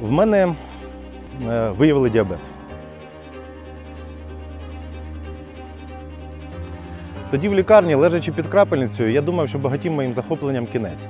В мене е, виявили діабет. Тоді в лікарні, лежачи під крапельницею, я думав, що багатім моїм захопленням кінець.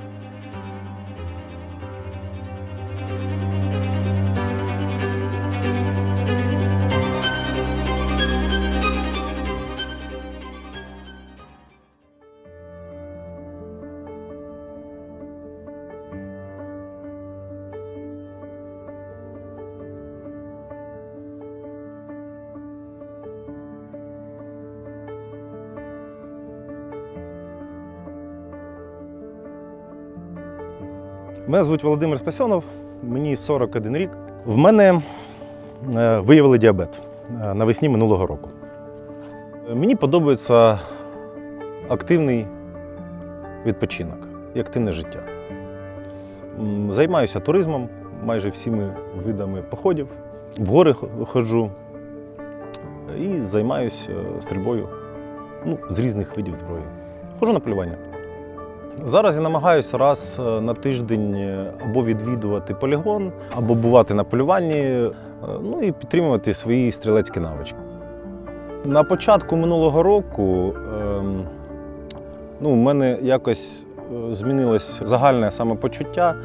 Мене звуть Володимир Спасьонов, мені 41 рік. В мене е, виявили діабет е, навесні минулого року. Е, Мені подобається активний відпочинок і активне життя. Займаюся туризмом, майже всіми видами походів. В гори ходжу і займаюся стрільбою ну, з різних видів зброї. Ходжу на полювання. Зараз я намагаюся раз е, на тиждень е, або відвідувати полігон, або бувати на полюванні, е, ну і підтримувати свої стрілецькі навички. На початку минулого року ем, ну, у мене якось змінилось загальне самопочуття,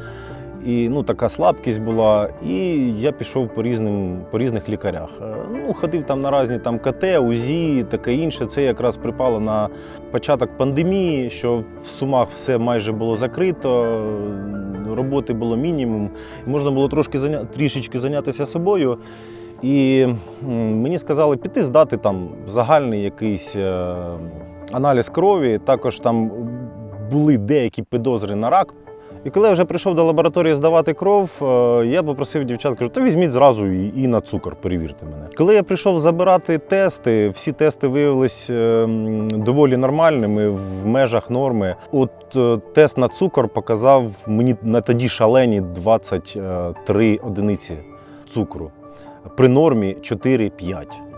і ну, така слабкість була. І я пішов по, різним, по різних лікарях. Е, Ну, ходив там на різні там КТ, УЗІ, таке інше. Це якраз припало на початок пандемії, що в Сумах все майже було закрито, роботи було мінімум, можна було трошки заня... трішечки зайнятися собою. І мені сказали піти здати там загальний якийсь е, аналіз крові. Також там були деякі підозри на рак. І коли я вже прийшов до лабораторії здавати кров, е, я попросив дівчат, кажу, то візьміть зразу і, і на цукор, перевірте мене. Коли я прийшов забирати тести, всі тести виявились е, доволі нормальними в межах норми. От е, тест на цукор показав мені на тоді шалені 23 одиниці цукру. При нормі 4-5.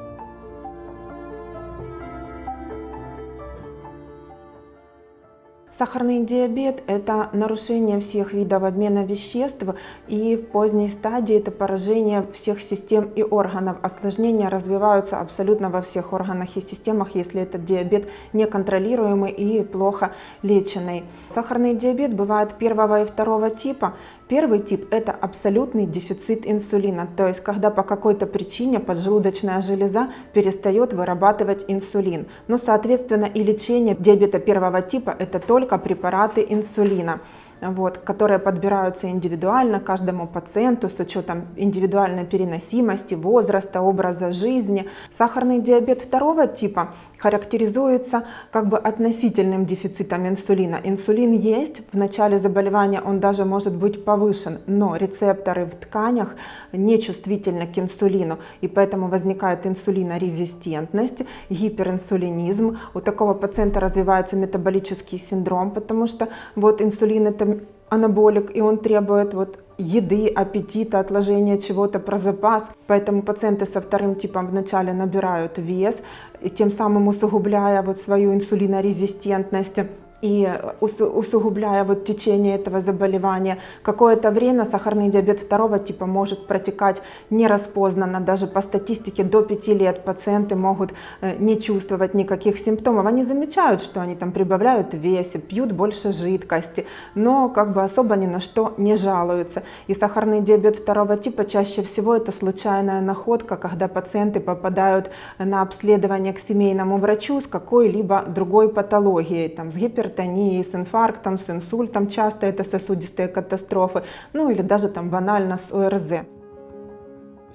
Сахарный диабет – это нарушение всех видов обмена веществ, и в поздней стадии это поражение всех систем и органов. Осложнения развиваются абсолютно во всех органах и системах, если этот диабет неконтролируемый и плохо леченный. Сахарный диабет бывает первого и второго типа. Первый тип – это абсолютный дефицит инсулина, то есть когда по какой-то причине поджелудочная железа перестает вырабатывать инсулин. Ну, соответственно, и лечение диабета первого типа – это только препараты инсулина вот, которые подбираются индивидуально каждому пациенту с учетом индивидуальной переносимости, возраста, образа жизни. Сахарный диабет второго типа характеризуется как бы относительным дефицитом инсулина. Инсулин есть, в начале заболевания он даже может быть повышен, но рецепторы в тканях нечувствительны к инсулину, и поэтому возникает инсулинорезистентность, гиперинсулинизм. У такого пациента развивается метаболический синдром, потому что вот инсулин это анаболик, и он требует вот еды, аппетита, отложения чего-то про запас. Поэтому пациенты со вторым типом вначале набирают вес, и тем самым усугубляя вот свою инсулинорезистентность И усу- усугубляя вот течение этого заболевания. Какое-то время сахарный диабет второго типа может протекать нераспознанно. Даже по статистике до 5 лет пациенты могут э, не чувствовать никаких симптомов. Они замечают, что они там прибавляют в весе, пьют больше жидкости, но как бы особо ни на что не жалуются. И сахарный диабет второго типа чаще всего это случайная находка, когда пациенты попадают на обследование к семейному врачу с какой-либо другой патологией, там, с гипертонией, с инфарктом, с инсультом, часто это сосудистые катастрофы, ну или даже там банально с ОРЗ.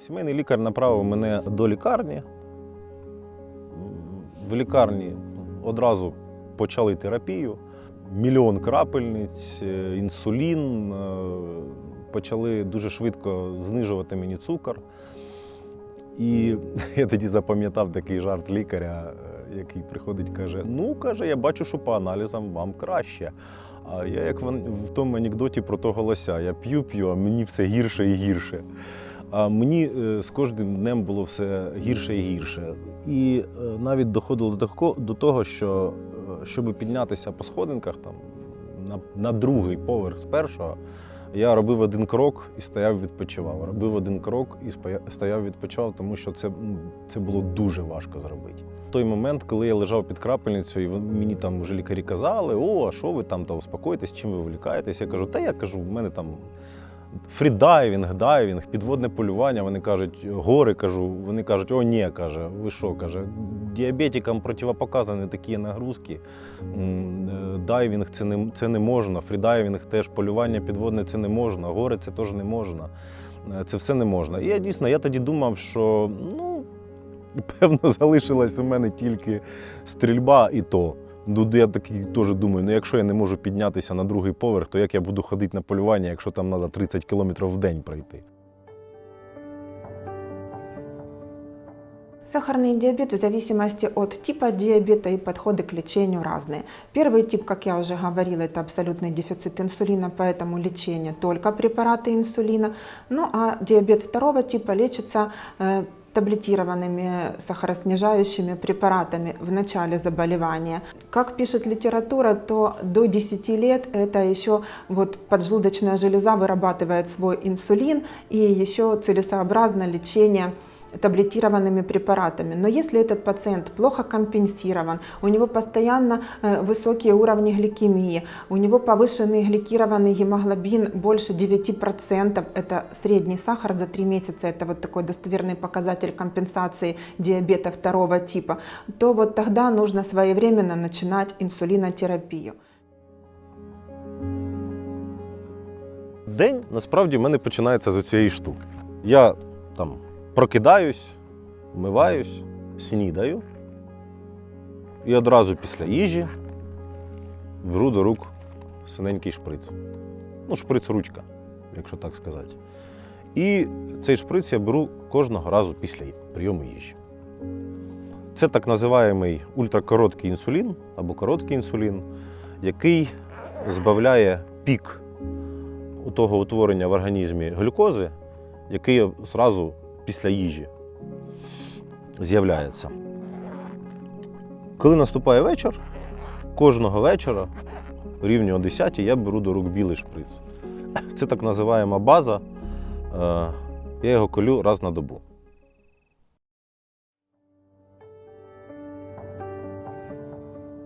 Сімейний лікар направив мене до лікарні. В лікарні одразу почали терапію. Мільйон крапельниць, е, інсулін. е, Почали дуже швидко знижувати мені цукор. І я тоді запам'ятав такий жарт лікаря, е, який приходить каже: Ну, каже, я бачу, що по аналізам вам краще. А я як в, тому анекдоті про того лося, я п'ю, п'ю, а мені все гірше і гірше. А мені е, з кожним днем було все гірше і гірше. І е, навіть доходило до того, що щоб піднятися по сходинках там, на, на другий поверх з першого, Я робив один крок і стояв, відпочивав. Робив один крок і стояв, відпочивав, тому що це, ну, це було дуже важко зробити. В той момент, коли я лежав під крапельницею, і мені там вже лікарі казали, о, а що ви там та успокойтесь, чим ви влікаєтесь? Я кажу, та я кажу, в мене там фрідайвінг, дайвінг, підводне полювання. Вони кажуть, гори кажу. Вони кажуть, о, ні, каже, ви що, каже, діабетикам противопоказані такі нагрузки. Е, Дайвінг це не, це не можна, фрідайвінг теж полювання підводне це не можна, гори це теж не можна. Е, Це все не можна. І я дійсно я тоді думав, що ну, певно, залишилась у мене тільки стрільба і то. Ну, я такий теж думаю, ну якщо я не можу піднятися на другий поверх, то як я буду ходити на полювання, якщо там треба 30 кілометрів в день пройти? Сахарный диабет в зависимости от типа диабета и подходы к лечению разные. Первый тип, как я уже говорила, это абсолютный дефицит инсулина, поэтому лечение только препараты инсулина. Ну а диабет второго типа лечится э, таблетированными сахароснижающими препаратами в начале заболевания. Как пишет литература, то до 10 лет это еще вот поджелудочная железа вырабатывает свой инсулин и еще целесообразно лечение таблетированными препаратами. Но если этот пациент плохо компенсирован, у него постоянно э, высокие уровни гликемии, у него повышенный гликированный гемоглобин больше 9%, это средний сахар за 3 месяца, это вот такой достоверный показатель компенсации диабета второго типа, то вот тогда нужно своевременно начинать инсулинотерапию. День насправді в мене починається з цієї штуки. Я там прокидаюсь, вмиваюсь, снідаю. І одразу після їжі беру до рук синенький шприц. Ну, шприц-ручка, якщо так сказати. І цей шприц я беру кожного разу після прийому їжі. Це так називаємий ультракороткий інсулін або короткий інсулін, який збавляє пік того утворення в організмі глюкози, який одразу після їжі з'являється. Коли наступає вечір, кожного вечора, рівні о 10 я беру до рук білий шприц. Це так називаємо база. Е, Я його колю раз на добу.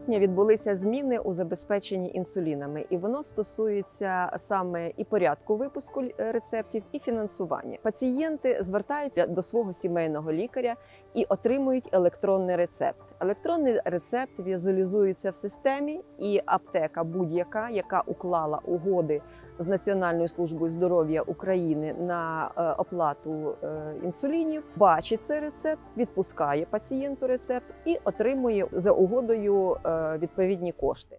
Сьогодні відбулися зміни у забезпеченні інсулінами, і воно стосується саме і порядку випуску е, рецептів, і фінансування. Пацієнти звертаються до свого сімейного лікаря і отримують електронний рецепт. Електронний рецепт візуалізується в системі, і аптека будь-яка, яка уклала угоди з Національною службою здоров'я України на е, оплату е, інсулінів, бачить цей рецепт, відпускає пацієнту рецепт і отримує за угодою е, відповідні кошти.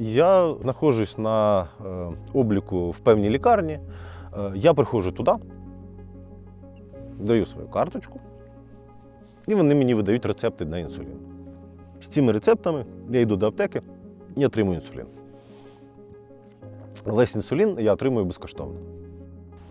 Я знаходжусь на обліку в певній лікарні. Я приходжу туди, даю свою карточку, і вони мені видають рецепти на інсулін. З цими рецептами я йду до аптеки і отримую інсулін. Весь інсулін я отримую безкоштовно.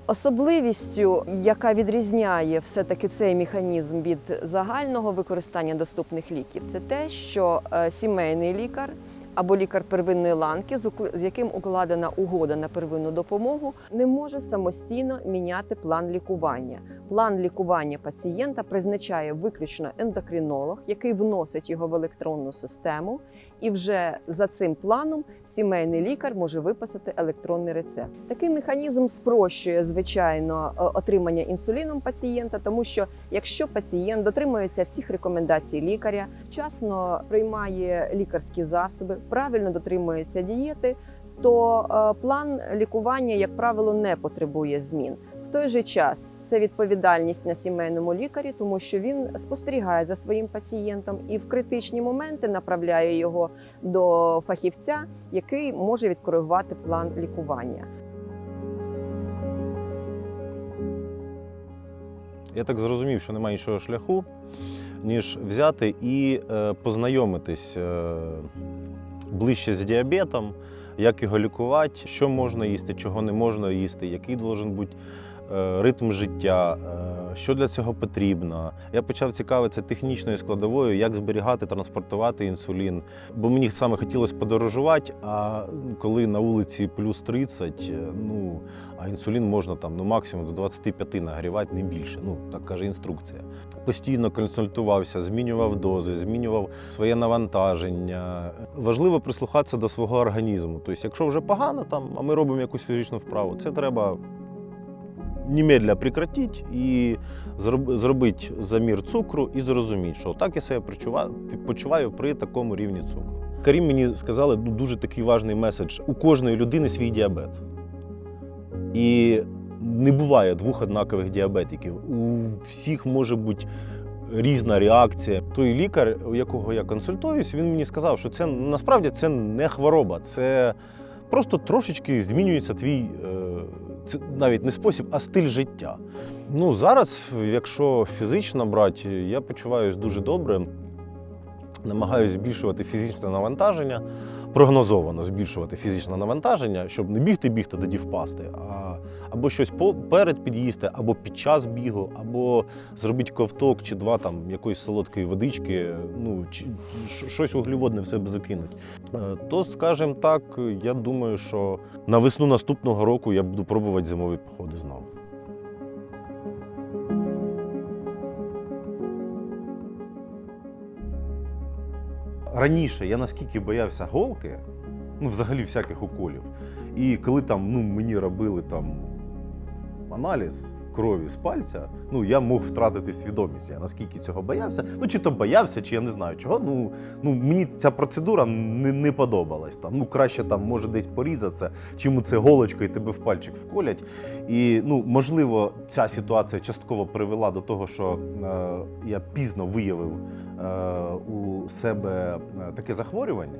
Особливістю, яка відрізняє все-таки цей механізм від загального використання доступних ліків, це те, що е, сімейний лікар або лікар первинної ланки, з яким укладена угода на первинну допомогу, не може самостійно міняти план лікування. План лікування пацієнта призначає виключно ендокринолог, який вносить його в електронну систему, і вже за цим планом сімейний лікар може виписати електронний рецепт. Такий механізм спрощує звичайно отримання інсуліном пацієнта, тому що якщо пацієнт дотримується всіх рекомендацій лікаря, вчасно приймає лікарські засоби, правильно дотримується дієти, то е, план лікування, як правило, не потребує змін. Той же час це відповідальність на сімейному лікарі, тому що він спостерігає за своїм пацієнтом і в критичні моменти направляє його до фахівця, який може відкоригувати план лікування. Я так зрозумів, що немає іншого шляху, ніж взяти і е, познайомитись е, ближче з діабетом, як його лікувати, що можна їсти, чого не можна їсти, який должен бути ритм життя, е, що для цього потрібно. Я почав цікавитися технічною складовою, як зберігати, транспортувати інсулін. Бо мені саме хотілося подорожувати, а коли на вулиці плюс 30, е, ну, а інсулін можна там ну, максимум до 25 нагрівати, не більше. Ну, так каже інструкція. Постійно консультувався, змінював дози, змінював своє навантаження. Важливо прислухатися до свого організму. Тобто, якщо вже погано, там, а ми робимо якусь фізичну вправу, це треба немедля прекратити і зроб- зробити замір цукру і зрозуміти, що так я себе почуваю, при такому рівні цукру. Карім мені сказали дуже такий важний меседж: у кожної людини свій діабет. І не буває двох однакових діабетиків. У всіх може бути різна реакція. Той лікар, у якого я консультуюсь, він мені сказав, що це насправді це не хвороба, це просто трошечки змінюється твій, е, це навіть не спосіб, а стиль життя. Ну, зараз, якщо фізично брати, я почуваюся дуже добре. Намагаюся збільшувати фізичне навантаження, прогнозовано збільшувати фізичне навантаження, щоб не бігти, бігти, тоді впасти, а або щось перед під'їсти, або під час бігу, або зробити ковток чи два там якоїсь солодкої водички, ну чи щось углеводне в себе закинуть. Е, То, скажімо так, я думаю, що на весну наступного року я буду пробувати зимові походи знову. Раніше я наскільки боявся голки, ну взагалі всяких уколів. І коли там ну, мені робили там аналіз крові з пальця, ну я мог втратити свідомість. Я наскільки цього боявся. Ну чи то боявся, чи я не знаю чого. Ну, ну мені ця процедура не, не подобалась. Там. Ну краще там може десь порізатися, чим це голочкою тебе в пальчик вколять. І ну, можливо, ця ситуація частково привела до того, що е, я пізно виявив е, у себе е, таке захворювання.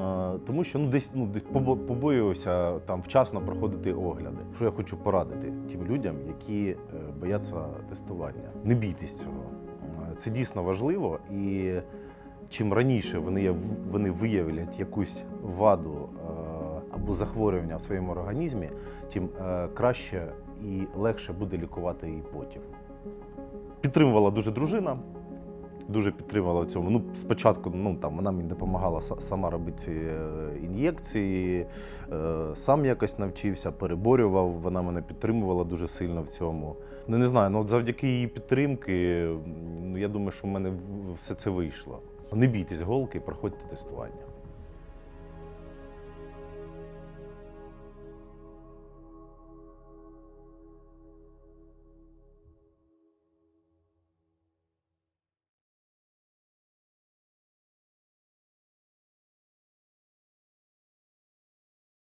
Е, Тому що ну, десь, ну, десь побо- побоювався там вчасно проходити огляди. Що я хочу порадити тим людям, які е, бояться тестування. Не бійтесь цього. Е, Це дійсно важливо, і чим раніше вони, вони виявлять якусь ваду або захворювання в своєму організмі, тим краще і легше буде лікувати її потім. Підтримувала дуже дружина. Дуже підтримала в цьому. Ну, спочатку ну, там, вона мені допомагала са- сама робити е, ін'єкції, е, сам якось навчився, переборював. Вона мене підтримувала дуже сильно в цьому. Ну не знаю, ну от завдяки її підтримки, ну, я думаю, що в мене все це вийшло. Не бійтесь голки, проходьте тестування.